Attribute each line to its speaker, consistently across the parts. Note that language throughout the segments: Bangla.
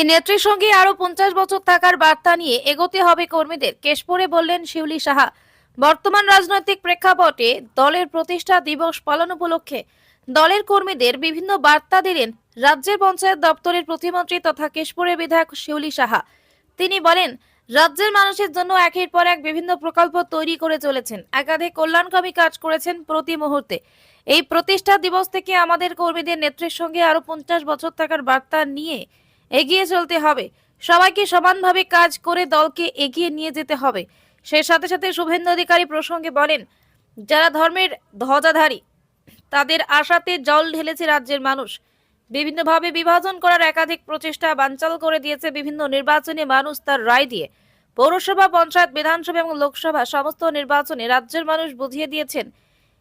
Speaker 1: এই নেত্রীর সঙ্গে আরও পঞ্চাশ বছর থাকার বার্তা নিয়ে এগোতে হবে কর্মীদের। কেশপুরে বললেন শিউলি সাহা, বর্তমান রাজনৈতিক প্রেক্ষাপটে দলের প্রতিষ্ঠা দিবস পালন উপলক্ষে দলের কর্মীদের বিভিন্ন বার্তা দিলেন রাজ্যের পঞ্চায়েত দপ্তরের প্রতিমন্ত্রী তথা কেশপুরের বিধায়ক শিউলি সাহা। তিনি বলেন, রাজ্যের মানুষের জন্য একের পর এক বিভিন্ন প্রকল্প তৈরি করে চলেছেন। একাধিক কল্যাণকামী কাজ করেছেন প্রতি মুহূর্তে। এই প্রতিষ্ঠা দিবস থেকে আমাদের কর্মীদের নেত্রীর সঙ্গে আরও পঞ্চাশ বছর থাকার বার্তা নিয়ে এগিয়ে চলতে হবে। সবাইকে সমানভাবে কাজ করে দলকে এগিয়ে নিয়ে যেতে হবে। সেই সাথে সাথে শুভেন্দু অধিকারী প্রসঙ্গে বলেন, যারা ধর্মের ধ্বজাধারী, তাদের আশাতে জল ঢেলেছে রাজ্যের মানুষ। বিভিন্নভাবে বিভাজন করার একাধিক প্রচেষ্টা বানচাল করে দিয়েছে বিভিন্ন নির্বাচনে মানুষ তার রায় দিয়ে। পৌরসভা, পঞ্চায়েত, বিধানসভা এবং লোকসভা সমস্ত নির্বাচনে রাজ্যের মানুষ বুঝিয়ে দিয়েছেন,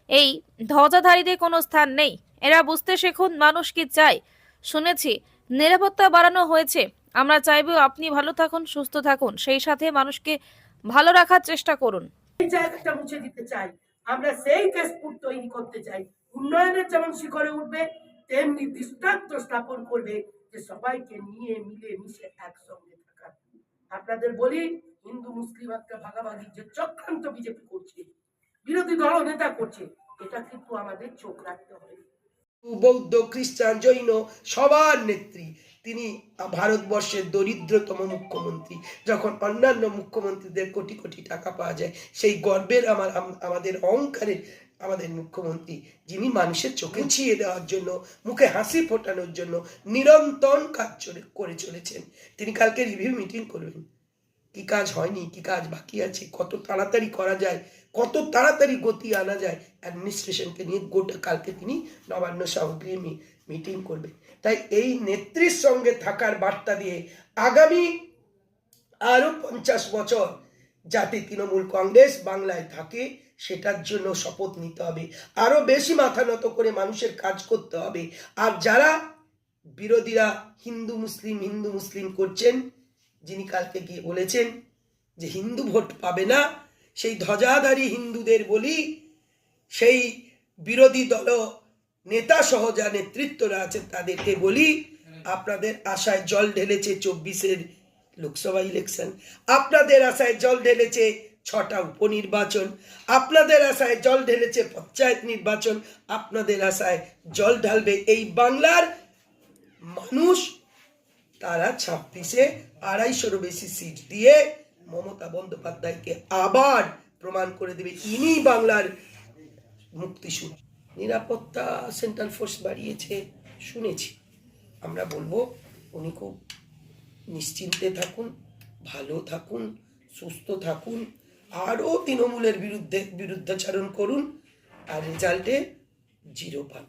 Speaker 1: এই ধ্বজাধারীদের কোনো স্থান নেই। এরা বুঝতে শেখুন মানুষ কি চায়। শুনেছি নিরাপত্তা বাড়ানো হয়েছে। আমরা চাইব আপনি ভালো থাকুন, সুস্থ থাকুন। সেই সাথে মানুষকে ভালো রাখার চেষ্টা করুন।
Speaker 2: এই দিতে চাই। আমরা সেই কেশপুর তৈরি করতে চাই। উন্নয়নের যেমন শিখরে উঠবে, তেমনি দৃষ্টান্ত স্থাপন করবে যে সবাইকে নিয়ে, মিলে, মিশে একসঙ্গে থাকা আপনাদের বলি, হিন্দু, মুসলিম একটা ভাগাভাগি যে চক্রান্ত বিজেপি করছে, বিরোধী দল, নেতা করছে, এটা কিন্তু আমাদের চোখ রাখতে হবে।
Speaker 3: বৌদ্ধ খ্রিস্টান জৈন সবার নেত্রী। তিনি ভারতবর্ষের দরিদ্রতম মুখ্যমন্ত্রী। যখন অন্যান্য মুখ্যমন্ত্রীদের কোটি কোটি টাকা পাওয়া যায়, সেই গর্বের আমার, আমাদের অহংকারের আমাদের মুখ্যমন্ত্রী, যিনি মানুষের চোখে ছিয়ে দেওয়ার জন্য, মুখে হাসি ফোটানোর জন্য নিরন্তর কাজ করে চলেছেন। তিনি কালকে রিভিউ মিটিং করবেন। কি কাজ হয়নি, কি কাজ বাকি আছে, কত তাড়াতাড়ি করা যায় কত তাড়াতাড়ি গতি আনা যায় অ্যাডমিনিস্ট্রেশনকে নিয়ে গোটা কালকে তিনি নবান্ন সামগ্রী মিটিং করবে। তাই এই নেত্রীর সঙ্গে থাকার বার্তা দিয়ে আগামী আরও পঞ্চাশ বছর যাতে তৃণমূল কংগ্রেস বাংলায় থাকে, সেটার জন্য শপথ নিতে হবে। আরও বেশি মাথা নত করে মানুষের কাজ করতে হবে। আর যারা বিরোধীরা হিন্দু মুসলিম হিন্দু মুসলিম করছেন, যিনি কালকে গিয়ে বলেছেন যে হিন্দু ভোট পাবে না সেই ধ্বজাধারী হিন্দুদের বলি, সেই বিরোধী দল নেতা সহ যা নেতৃত্বরা আছেন তাদেরকে বলি, আপনাদের আশায় জল ঢেলেছে চব্বিশের লোকসভা ইলেকশন। আপনাদের আশায় জল ঢেলেছে ছটা উপনির্বাচন। আপনাদের আশায় জল ঢেলেছে পঞ্চায়েত নির্বাচন। আপনাদের আশায় জল ঢালবে এই বাংলার মানুষ। তারা ছাব্বিশে আড়াইশোরও বেশি সিট দিয়ে মমতা বন্দ্যোপাধ্যায়কে আবার প্রমাণ করে দেবে ইনি বাংলার মুক্তিসূর। নিরাপত্তা সেন্ট্রাল ফোর্স বাড়িয়েছে, শুনেছি। আমরা বলব, উনি খুব নিশ্চিন্তে থাকুন, ভালো থাকুন, সুস্থ থাকুন, আরও তৃণমূলের বিরুদ্ধে বিরুদ্ধাচারণ করুন, আর রেজাল্টে জিরো পান।